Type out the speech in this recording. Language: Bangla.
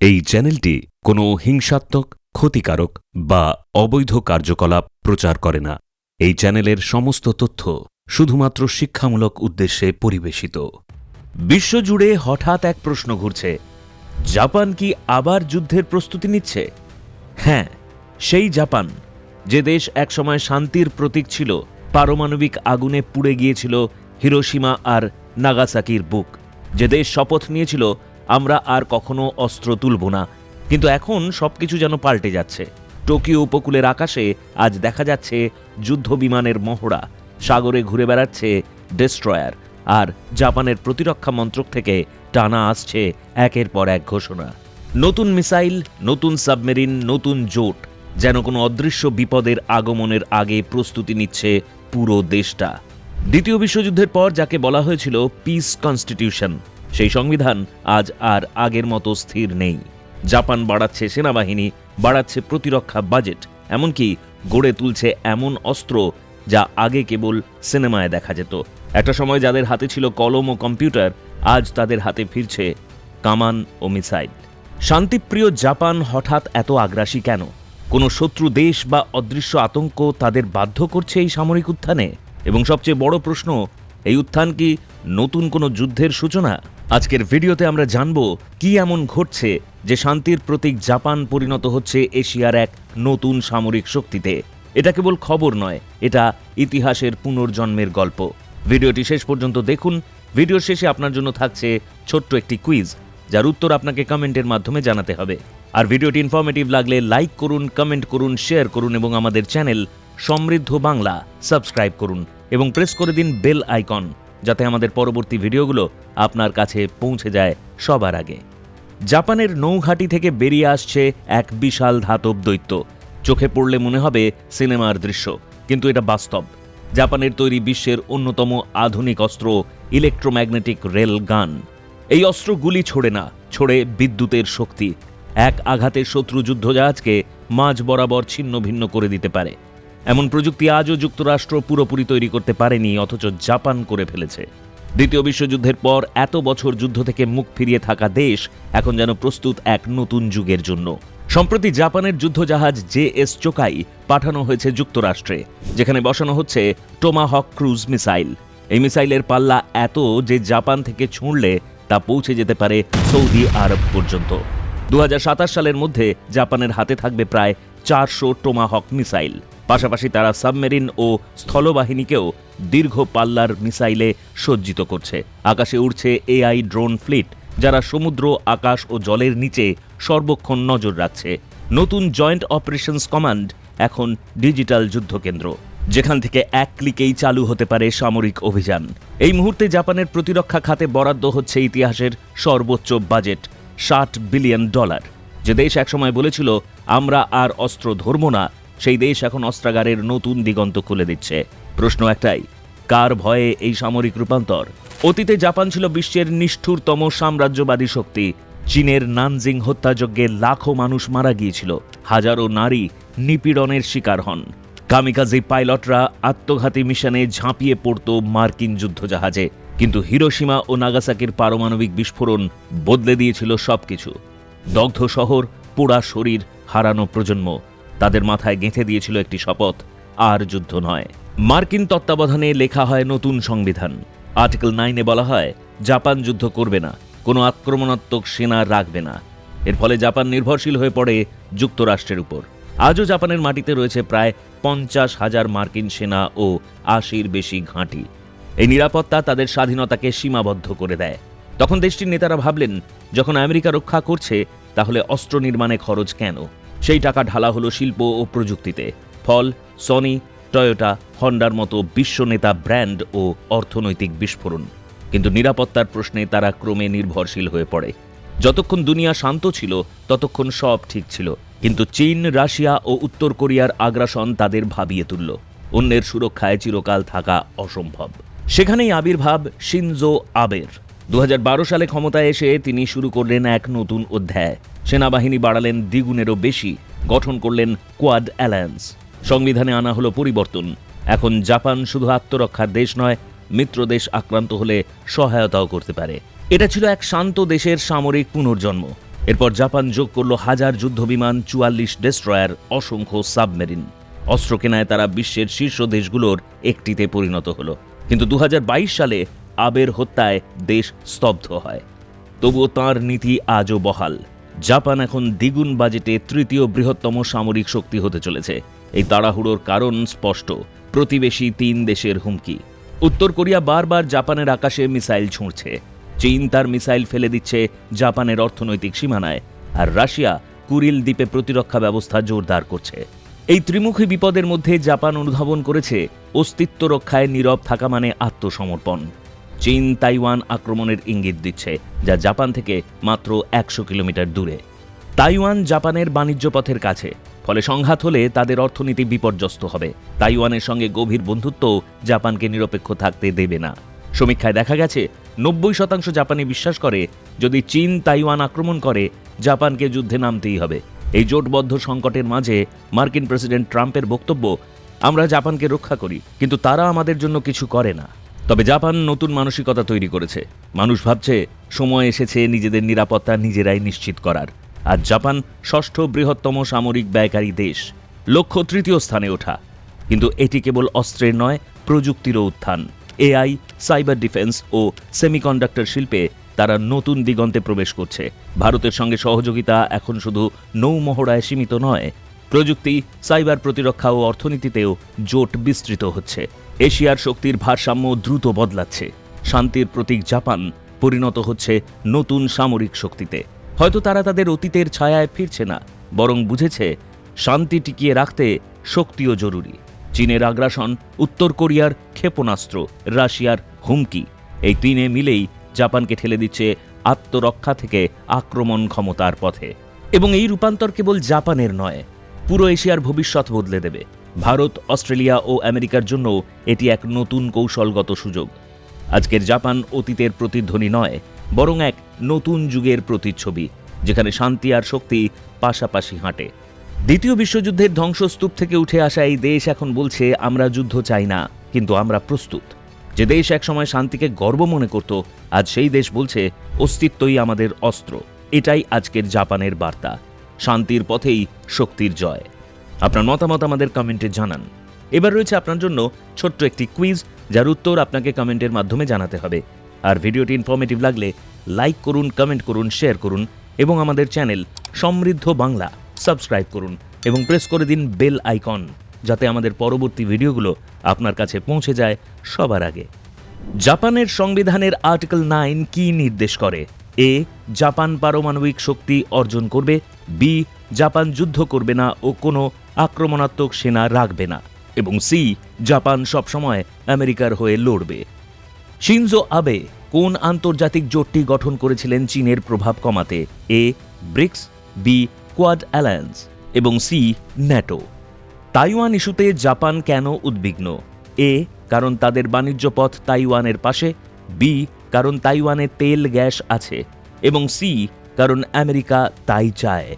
এই চ্যানেলটি কোনো হিংসাত্মক, ক্ষতিকারক বা অবৈধ কার্যকলাপ প্রচার করে না। এই চ্যানেলের সমস্ত তথ্য শুধুমাত্র শিক্ষামূলক উদ্দেশ্যে পরিবেশিত। বিশ্বজুড়ে হঠাৎ এক প্রশ্ন ঘুরছে, জাপান কি আবার যুদ্ধের প্রস্তুতি নিচ্ছে? হ্যাঁ সেই জাপান, যে দেশ একসময় শান্তির প্রতীক ছিল, পারমাণবিক আগুনে পুড়ে গিয়েছিল হিরোশিমা আর নাগাসাকির বুক, যে দেশ শপথ নিয়েছিল আমরা আর কখনো অস্ত্র তুলব না। কিন্তু এখন সবকিছু যেন পাল্টে যাচ্ছে। টোকিও উপকূলের আকাশে আজ দেখা যাচ্ছে যুদ্ধ বিমানের মহড়া। সাগরে ঘুরে বেড়াচ্ছে ডেস্ট্রয়ার। আর জাপানের প্রতিরক্ষা মন্ত্রক থেকে টানা আসছে একের পর এক ঘোষণা। নতুন মিসাইল, নতুন সাবমেরিন, নতুন জোট, যেন কোনো অদৃশ্য বিপদের আগমনের আগে প্রস্তুতি নিচ্ছে পুরো দেশটা। দ্বিতীয় বিশ্বযুদ্ধের পর যাকে বলা হয়েছিল পিস কনস্টিটিউশন সেই সংবিধান আজ আর আগের মতো স্থির নেই। জাপান বাড়াচ্ছে সেনাবাহিনী, বাড়াচ্ছে প্রতিরক্ষা বাজেট, এমনকি গড়ে তুলছে এমন অস্ত্র যা আগে কেবল সিনেমায় দেখা যেত। একটা সময় যাদের হাতে ছিল কলম ও কম্পিউটার, আজ তাদের হাতে ফিরছে কামান ও মিসাইল। শান্তিপ্রিয় জাপান হঠাৎ এত আগ্রাসী কেন? কোনো শত্রু দেশ বা অদৃশ্য আতঙ্ক তাদের বাধ্য করছে এই সামরিক উত্থানে? এবং সবচেয়ে বড় প্রশ্ন, এই উত্থান কি নতুন কোনো যুদ্ধের সূচনা? আজকের ভিডিওতে আমরা জানব কি এমন ঘটছে যে শান্তির প্রতীক জাপান পরিণত হচ্ছে এশিয়ার এক নতুন সামরিক শক্তিতে। এটা কেবল খবর নয়, এটা ইতিহাসের পুনর্জন্মের গল্প। ভিডিওটি শেষ পর্যন্ত দেখুন। ভিডিওর শেষে আপনার জন্য থাকছে ছোট্ট একটি কুইজ, যার উত্তর আপনাকে কমেন্টের মাধ্যমে জানাতে হবে। আর ভিডিওটি ইনফরমেটিভ লাগলে লাইক করুন কমেন্ট করুন শেয়ার করুন এবং আমাদের চ্যানেল সমৃদ্ধ বাংলা সাবস্ক্রাইব করুন এবং প্রেস করে দিন বেল আইকন যাতে আমাদের পরবর্তী ভিডিওগুলো আপনার কাছে পৌঁছে যায় সবার আগে। জাপানের নৌঘাটি থেকে বেরিয়ে আসছে এক বিশাল ধাতব দৈত্য। চোখে পড়লে মনে হবে সিনেমার দৃশ্য, কিন্তু এটা বাস্তব। জাপানের তৈরি বিশ্বের অন্যতম আধুনিক অস্ত্র ইলেকট্রোম্যাগনেটিক রেল গান এই অস্ত্র গুলি ছোড়ে না, ছোড়ে বিদ্যুতের শক্তি। এক আঘাতে শত্রু যুদ্ধজাহাজকে মাঝ বরাবর ছিন্ন ভিন্ন করে দিতে পারে। এমন প্রযুক্তি আজও যুক্তরাষ্ট্র পুরোপুরি তৈরি করতে পারেনি, অথচ জাপান করে ফেলেছে। দ্বিতীয় বিশ্বযুদ্ধের পর এত বছর যুদ্ধ থেকে মুখ ফিরিয়ে থাকা দেশ এখন যেন প্রস্তুত এক নতুন যুগের জন্য। সম্প্রতি জাপানের যুদ্ধজাহাজ জে এস চোকাই পাঠানো হয়েছে যুক্তরাষ্ট্রে, যেখানে বসানো হচ্ছে টোমাহক ক্রুজ মিসাইল এই মিসাইলের পাল্লা এত যে জাপান থেকে ছুঁড়লে তা পৌঁছে যেতে পারে সৌদি আরব পর্যন্ত। দু হাজার সাতাশ সালের মধ্যে জাপানের হাতে থাকবে প্রায় চারশো টোমাহক মিসাইল পাশাপাশি তারা সাবমেরিন ও স্থলবাহিনীকেও দীর্ঘ পাল্লার মিসাইলে সজ্জিত করছে। আকাশে উড়ছে এআই ড্রোন ফ্লিট, যারা সমুদ্র, আকাশ ও জলের নিচে সর্বক্ষণ নজর রাখছে। নতুন জয়েন্ট অপারেশনস কমান্ড এখন ডিজিটাল যুদ্ধকেন্দ্র, যেখান থেকে এক ক্লিকেই চালু হতে পারে সামরিক অভিযান। এই মুহূর্তে জাপানের প্রতিরক্ষা খাতে বরাদ্দ হচ্ছে ইতিহাসের সর্বোচ্চ বাজেট, ষাট বিলিয়ন ডলার। যে দেশ একসময় বলেছিল, আমরা আর অস্ত্র ধরব না সেই দেশ এখন অস্ত্রাগারের নতুন দিগন্ত খুলে দিচ্ছে। প্রশ্ন একটাই, কার ভয়ে এই সামরিক রূপান্তর? অতীতে জাপান ছিল বিশ্বের নিষ্ঠুরতম সাম্রাজ্যবাদী শক্তি। চীনের নানজিং হত্যাযজ্ঞে লাখো মানুষ মারা গিয়েছিল। হাজারো নারী নিপীড়নের শিকার হন। কামিকাজি পাইলটরা আত্মঘাতী মিশনে ঝাঁপিয়ে পড়ত মার্কিন যুদ্ধজাহাজে। কিন্তু হিরোসীমা ও নাগাসাকির পারমাণবিক বিস্ফোরণ বদলে দিয়েছিল সবকিছু। দগ্ধ শহর, পোড়া শরীর, হারানো প্রজন্ম। তাদের মাথায় গেঁথে দিয়েছিল একটি শপথ, আর যুদ্ধ নয়। মার্কিন তত্ত্বাবধানে লেখা হয় নতুন সংবিধান। আর্টিকেল নাইনে বলা হয়, জাপান যুদ্ধ করবে না, কোনো আক্রমণাত্মক সেনা রাখবে না। এর ফলে জাপান নির্ভরশীল হয়ে পড়ে যুক্তরাষ্ট্রের উপর। আজও জাপানের মাটিতে রয়েছে প্রায় পঞ্চাশ হাজার মার্কিন সেনা ও আশির বেশি ঘাঁটি। এই নিরাপত্তা তাদের স্বাধীনতাকে সীমাবদ্ধ করে দেয়। তখন দেশটির নেতারা ভাবলেন, যখন আমেরিকা রক্ষা করছে, তাহলে অস্ত্র নির্মাণে খরচ কেন? সেই টাকা ঢালা হলো শিল্প ও প্রযুক্তিতে। ফল, সনি, টয়োটা, হন্ডার মতো বিশ্ব নেতা ব্র্যান্ড ও অর্থনৈতিক বিস্ফোরণ। কিন্তু নিরাপত্তার প্রশ্নে তারা ক্রমে নির্ভরশীল হয়ে পড়ে। যতক্ষণ দুনিয়া শান্ত ছিল, ততক্ষণ সব ঠিক ছিল। কিন্তু চীন, রাশিয়া ও উত্তর কোরিয়ার আগ্রাসন তাদের ভাবিয়ে তুলল। অন্যের সুরক্ষায় চিরকাল থাকা অসম্ভব। সেখানেই আবির্ভাব শিনজো আবের। দু হাজার বারো সালে ক্ষমতায় এসে তিনি শুরু করলেন এক নতুন অধ্যায়। সেনাবাহিনী বাড়ালেন দ্বিগুণেরও বেশি, গঠন করলেন কোয়াড অ্যালায়েন্স সংবিধানে আনা হলো পরিবর্তন। এখন জাপান শুধু আত্মরক্ষার দেশ নয়, মিত্র দেশ আক্রান্ত হলে সহায়তাও করতে পারে। এটা ছিল এক শান্ত দেশের সামরিক পুনর্জন্ম। এরপর জাপান যোগ করল হাজার যুদ্ধবিমান, চুয়াল্লিশ ডেস্ট্রয়ার, অসংখ্য সাবমেরিন। অস্ত্র কেনায় তারা বিশ্বের শীর্ষ দেশগুলোর একটিতে পরিণত হলো। কিন্তু দু হাজার বাইশ সালে আবের হত্যায় দেশ স্তব্ধ হয়। তবুও তাঁর নীতি আজও বহাল। জাপান এখন দ্বিগুণ বাজেটে তৃতীয় বৃহত্তম সামরিক শক্তি হতে চলেছে। এই তাড়াহুড়োর কারণ স্পষ্ট, প্রতিবেশী তিন দেশের হুমকি। উত্তর কোরিয়া বারবার জাপানের আকাশে মিসাইল ছুঁড়ছে। চীন তার মিসাইল ফেলে দিচ্ছে জাপানের অর্থনৈতিক সীমানায়, আর রাশিয়া কুরিল দ্বীপে প্রতিরক্ষা ব্যবস্থা জোরদার করছে। এই ত্রিমুখী বিপদের মধ্যে জাপান অনুধাবন করেছে অস্তিত্ব রক্ষায় নীরব থাকা মানে আত্মসমর্পণ। চীন তাইওয়ান আক্রমণের ইঙ্গিত দিচ্ছে, যা জাপান থেকে মাত্র একশো কিলোমিটার দূরে। তাইওয়ান জাপানের বাণিজ্য পথের কাছে, ফলে সংঘাত হলে তাদের অর্থনীতি বিপর্যস্ত হবে। তাইওয়ানের সঙ্গে গভীর বন্ধুত্ব জাপানকে নিরপেক্ষ থাকতে দেবে না। সমীক্ষায় দেখা গেছে, নব্বই শতাংশ জাপানি বিশ্বাস করে, যদি চীন তাইওয়ান আক্রমণ করে, জাপানকে যুদ্ধে নামতেই হবে। এই জোটবদ্ধ সংকটের মাঝে মার্কিন প্রেসিডেন্ট ট্রাম্পের বক্তব্য, আমরা জাপানকে রক্ষা করি, কিন্তু তারা আমাদের জন্য কিছু করে না। তবে জাপান নতুন মানসিকতা তৈরি করেছে। মানুষ ভাবছে, সময় এসেছে নিজেদের নিরাপত্তা নিজেরাই নিশ্চিত করার। আর জাপান ষষ্ঠ বৃহত্তম সামরিক ব্যয়কারী দেশ, লক্ষ্য তৃতীয় স্থানে ওঠা। কিন্তু এটি কেবল অস্ত্রের নয়, প্রযুক্তিরও উত্থান। এআই, সাইবার ডিফেন্স ও সেমিকন্ডাক্টর শিল্পে তারা নতুন দিগন্তে প্রবেশ করছে। ভারতের সঙ্গে সহযোগিতা এখন শুধু নৌমহড়ায় সীমিত নয়, প্রযুক্তি, সাইবার প্রতিরক্ষা ও অর্থনীতিতেও জোট বিস্তৃত হচ্ছে। এশিয়ার শক্তির ভারসাম্য দ্রুত বদলাচ্ছে। শান্তির প্রতীক জাপান পরিণত হচ্ছে নতুন সামরিক শক্তিতে। হয়তো তারা তাদের অতীতের ছায়ায় ফিরছে না, বরং বুঝেছে শান্তি টিকিয়ে রাখতে শক্তিও জরুরি। চীনের আগ্রাসন, উত্তর কোরিয়ার ক্ষেপণাস্ত্র, রাশিয়ার হুমকি, এই তিনে মিলেই জাপানকে ঠেলে দিচ্ছে আত্মরক্ষা থেকে আক্রমণ ক্ষমতার পথে। এবং এই রূপান্তর কেবল জাপানের নয়, পুরো এশিয়ার ভবিষ্যৎ বদলে দেবে। ভারত, অস্ট্রেলিয়া ও আমেরিকার জন্য এটি এক নতুন কৌশলগত সুযোগ। আজকের জাপান অতীতের প্রতিধ্বনি নয়, বরং এক নতুন যুগের প্রতিচ্ছবি, যেখানে শান্তি আর শক্তি পাশাপাশি হাঁটে। দ্বিতীয় বিশ্বযুদ্ধের ধ্বংসস্তূপ থেকে উঠে আসা এই দেশ এখন বলছে, আমরা যুদ্ধ চাই না, কিন্তু আমরা প্রস্তুত। যে দেশ একসময় শান্তিকে গর্ব মনে করত, আজ সেই দেশ বলছে, অস্তিত্বই আমাদের অস্ত্র। এটাই আজকের জাপানের বার্তা। শান্তির পথেই শক্তির জয়। আপনার মতামত আমাদের কমেন্টে জানান। এবার রয়েছে আপনার জন্য ছোট্ট একটি কুইজ যার উত্তর আপনাকে কমেন্টের মাধ্যমে জানাতে হবে। আর ভিডিওটি ইনফরমেটিভ লাগলে লাইক করুন কমেন্ট করুন শেয়ার করুন এবং আমাদের চ্যানেল সমৃদ্ধ বাংলা সাবস্ক্রাইব করুন এবং প্রেস করে দিন বেল আইকন যাতে আমাদের পরবর্তী ভিডিওগুলো আপনার কাছে পৌঁছে যায় সবার আগে। জাপানের সংবিধানের আর্টিকেল নাইন কি নির্দেশ করে? এ, জাপান পারমাণবিক শক্তি অর্জন করবে, বি, জাপান যুদ্ধ করবে না ও কোনো আক্রমণাত্মক সেনা রাখবে না, এবং সি জাপান সবসময় আমেরিকার হয়ে লড়বে। শিনজো আবে কোন আন্তর্জাতিক জোটটি গঠন করেছিলেন চীনের প্রভাব কমাতে? A, BRICS, B, Quad alliance, এবং সি, ন্যাটো। তাইওয়ান ইস্যুতে জাপান কেন উদ্বিগ্ন? এ, কারণ তাদের বাণিজ্য পথ তাইওয়ানের পাশে, বি, কারণ তাইওয়ানে তেল গ্যাস আছে, এবং সি, কারণ আমেরিকা তাই চায়।